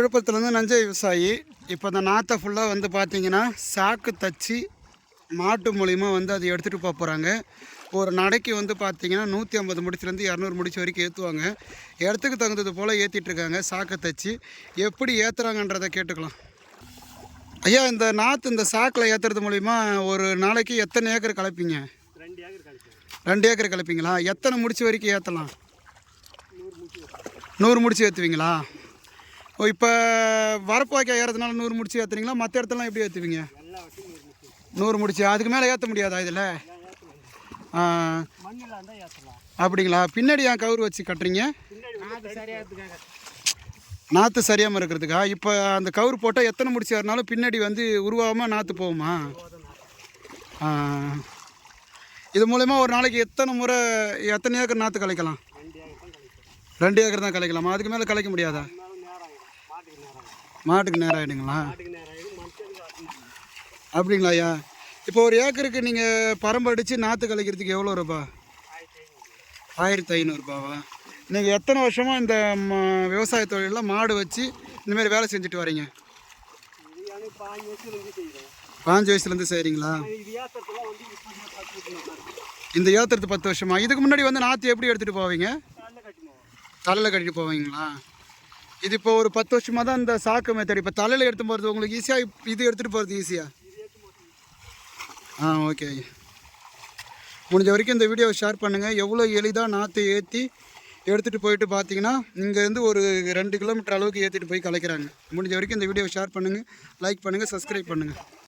விழுப்புரத்துலேருந்து நஞ்சை விவசாயி. இப்போ இந்த நாற்றை ஃபுல்லாக வந்து பார்த்தீங்கன்னா சாக்கு தச்சு மாட்டு மூலிமா வந்து அதை எடுத்துகிட்டு போக போகிறாங்க ஒரு நடைக்கு வந்து பார்த்தீங்கன்னா நூற்றி ஐம்பது முடிச்சுலேருந்து இரநூறு முடிச்சு வரைக்கும் ஏற்றுவாங்க இடத்துக்கு தகுந்தது போல் ஏற்றிட்டு இருக்காங்க சாக்கை தச்சு. எப்படி ஏற்றுறாங்கன்றதை கேட்டுக்கலாம். ஐயா இந்த நாற்று இந்த சாக்கில் ஏற்றுறது மூலிமா ஒரு நாளைக்கு எத்தனை ஏக்கர் கலப்பீங்க? ரெண்டு ஏக்கர் கழிச்சு ரெண்டு ஏக்கர் கலப்பீங்களா? எத்தனை முடிச்சு வரைக்கும் ஏற்றலாம் நூறு முடிச்சு ஏற்றுவீங்களா ஓ இப்போ வரப்பு வாய்க்கா ஏறதுனால நூறு முடிச்சு ஏற்றுறீங்களா மற்ற இடத்துலலாம் எப்படி ஏற்றுவீங்க நூறு முடிச்சு. அதுக்கு மேலே ஏற்ற முடியாதா இதில்? அப்படிங்களா? பின்னாடி ஏன் கவுர் வச்சு கட்டுறீங்க? நாற்று சரியாமல் இருக்கிறதுக்கா? இப்போ அந்த கவுர் போட்டால் எத்தனை முடிச்சு வரனாலும் பின்னாடி வந்து உருவாகாமல் நாற்று போகுமா? இது மூலயமா ஒரு நாளைக்கு எத்தனை முறை எத்தனை ஏக்கர் நாற்று கலைக்கலாம்? ரெண்டு ஏக்கர் தான் கலைக்கலாமா? அதுக்கு மேலே கலைக்க முடியாதா? மாட்டுக்கு நேரம் ஆகிடுங்களா அப்படிங்களா ஐயா இப்போ ஒரு ஏக்கருக்கு நீங்கள் பரம்பு அடித்து நாற்று கலைக்கிறதுக்கு எவ்வளோ ரூபா? ஆயிரத்தி ஐநூறு ஆயிரத்தி ஐநூறுரூபாவா நீங்கள் எத்தனை வருஷமாக இந்த விவசாய தொழிலில் மாடு வச்சு இந்தமாரி வேலை செஞ்சுட்டு வரீங்க? பாஞ்சு வயசுலேருந்து செய்கிறீங்களா இந்த ஏற்றுறது பத்து வருஷமா? இதுக்கு முன்னாடி வந்து நாற்று எப்படி எடுத்துகிட்டு போவீங்க? தலையில் கட்டிட்டு போவீங்களா? இது இப்போ ஒரு பத்து வருஷமாக தான் இந்த சாக்கு மெத்தட். இப்போ தலையில் எடுத்து போகிறது உங்களுக்கு ஈஸியாக இது எடுத்துகிட்டு போகிறது ஈஸியாக ஆ ஓகே முடிஞ்ச வரைக்கும் இந்த வீடியோவை ஷேர் பண்ணுங்கள் எவ்வளோ எளிதாக நாற்று ஏற்றி எடுத்துகிட்டு போயிட்டு பார்த்தீங்கன்னா இங்கேருந்து ஒரு ரெண்டு கிலோமீட்டர் அளவுக்கு ஏற்றிட்டு போய் கலைக்கிறாங்க. முடிஞ்ச வரைக்கும் இந்த வீடியோவை ஷேர் பண்ணுங்கள் லைக் பண்ணுங்கள் சப்ஸ்கிரைப் பண்ணுங்கள்